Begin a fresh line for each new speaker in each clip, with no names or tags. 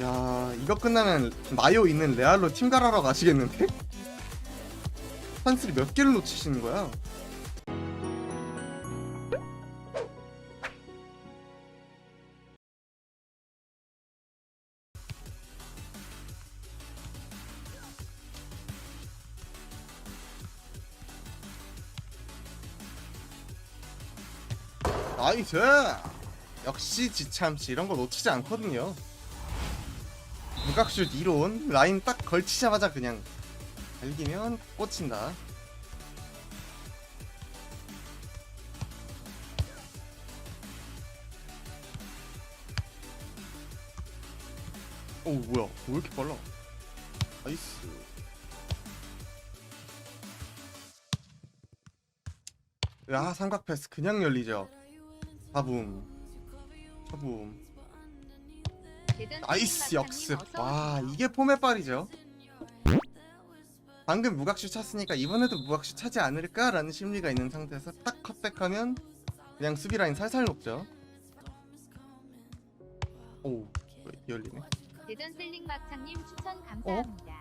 야 이거 끝나면 마요 있는 레알로 팀 갈아러 가시겠는데? 찬스를 몇 개를 놓치시는 거야? 나이스! 역시 지참씨 이런 거 놓치지 않거든요. 무각슛 이론 라인 딱 걸치자마자 그냥 달기면 꽂힌다. 오 뭐야 왜 이렇게 빨라? 나이스. 야 삼각 패스 그냥 열리죠. 바붐. 바붐. 나이스 역습. 와 이게 빨이죠? 방금 무각슛 찼으니까 이번에도 무각슛 차지 않을까라는 심리가 있는 상태에서 딱 컷백하면 그냥 수비 라인 살살 녹죠? 오 열리네?
대전 셀링 막창님 추천 감사합니다.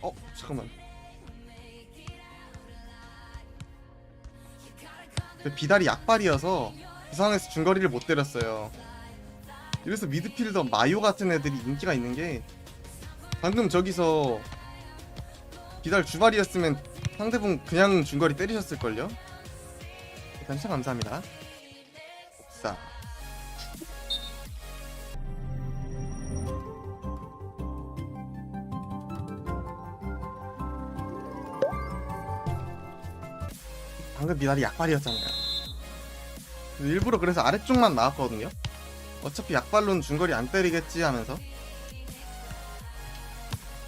어 잠깐만 비달이 약발이어서 그 상황에서 중거리를 못 때렸어요. 이래서 미드필더 마요 같은 애들이 인기가 있는 게 방금 저기서 비달 주발이었으면 상대분 그냥 중거리 때리셨을걸요? 시청 감사합니다. 옵사 방금 미달이 약발이었잖아요. 일부러 그래서 아래쪽만 나왔거든요. 어차피 약발로는 중거리 안 때리겠지 하면서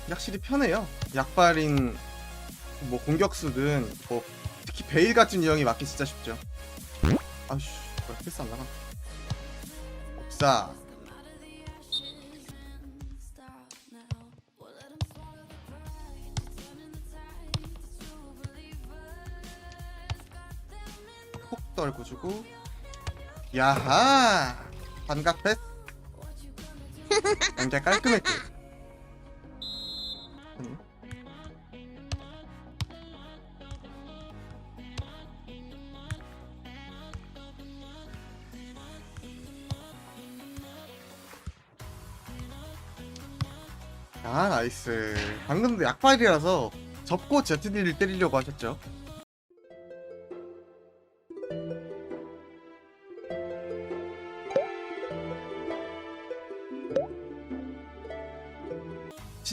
확실히 편해요. 약발인 뭐 공격수든 뭐 특히 베일 같은 유형이 맞기 진짜 쉽죠. 아우씨, 뭐야 패스 안 나가. 옵사. 떨고 주고. 야하! 패스 연결 깔끔했지. 아니. 아 나이스. 방금도 약발이라서 접고 ZD를 때리려고 하셨죠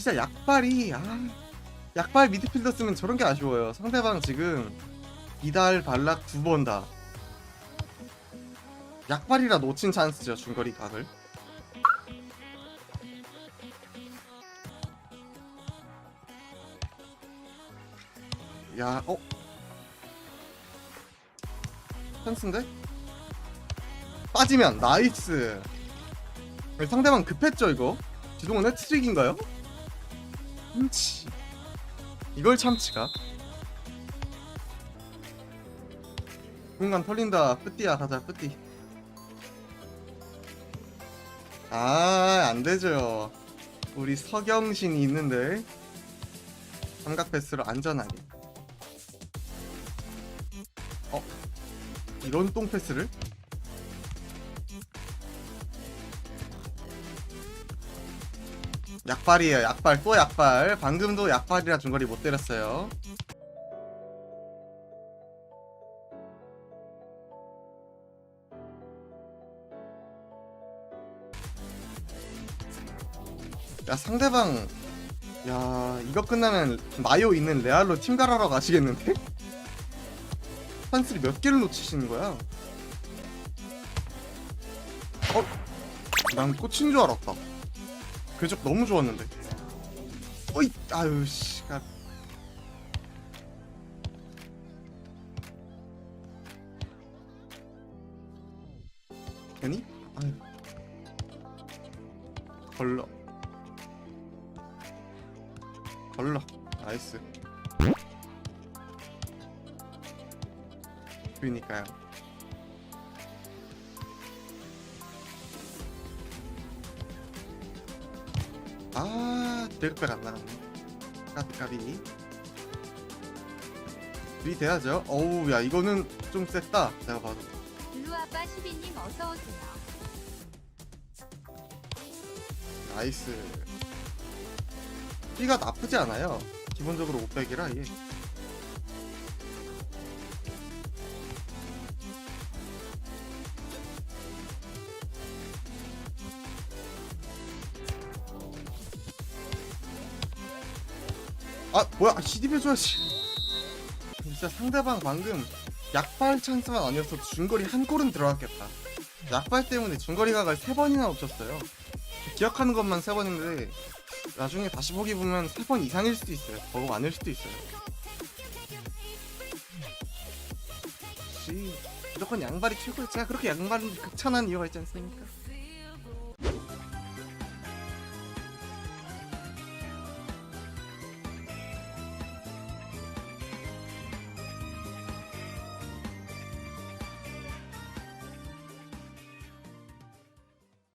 진짜 약발이 아 약발 미드필더 쓰면 저런 게 아쉬워요. 상대방 지금 이달 발락 두 번 다. 약발이라 놓친 찬스죠 중거리 각을. 야, 어? 찬스인데? 빠지면 나이스. 상대방 급했죠 이거? 지동은 해트릭인가요? 참치. 이걸 참치가? 공간 털린다. 뿌띠야 가자 뿌띠. 아 안되죠. 우리 서경신이 있는데 삼각 패스로 안전하게. 어? 이런 똥 패스를? 약발이에요 약발 또 약발 방금도 약발이라 중거리 못 때렸어요 야 상대방 야 이거 끝나면 마요 있는 레알로 팀 갈아러 가시겠는데? 찬스를 몇 개를 놓치시는 거야? 어? 난 꽂힌 줄 알았다 궤적 너무 좋았는데. 어이, 아유 씨. 가- 괜히? 아유. 걸러. 걸러. 나이스. 그러니까요. 아, 대극백 안 나갔네. 까비 까비. 리 돼야죠. 어우, 야 이거는 좀 셌다. 내가 봐도.
블루 아빠 12님 어서 오세요.
나이스. 피가 나쁘지 않아요. 기본적으로 500이라 예. 아 뭐야 CD 해줘야지 진짜 상대방 방금 약발 찬스만 아니었어 중거리 한 골은 들어갔겠다 약발 때문에 중거리 각을 세 번이나 놓쳤어요 기억하는 것만 세 번인데 나중에 다시 보기 보면 세 번 이상일 수도 있어요. 더 많을 수도 있어요. 역시 무조건 양발이. 제가 그렇게 양발을 극찬한 이유가 있지 않습니까?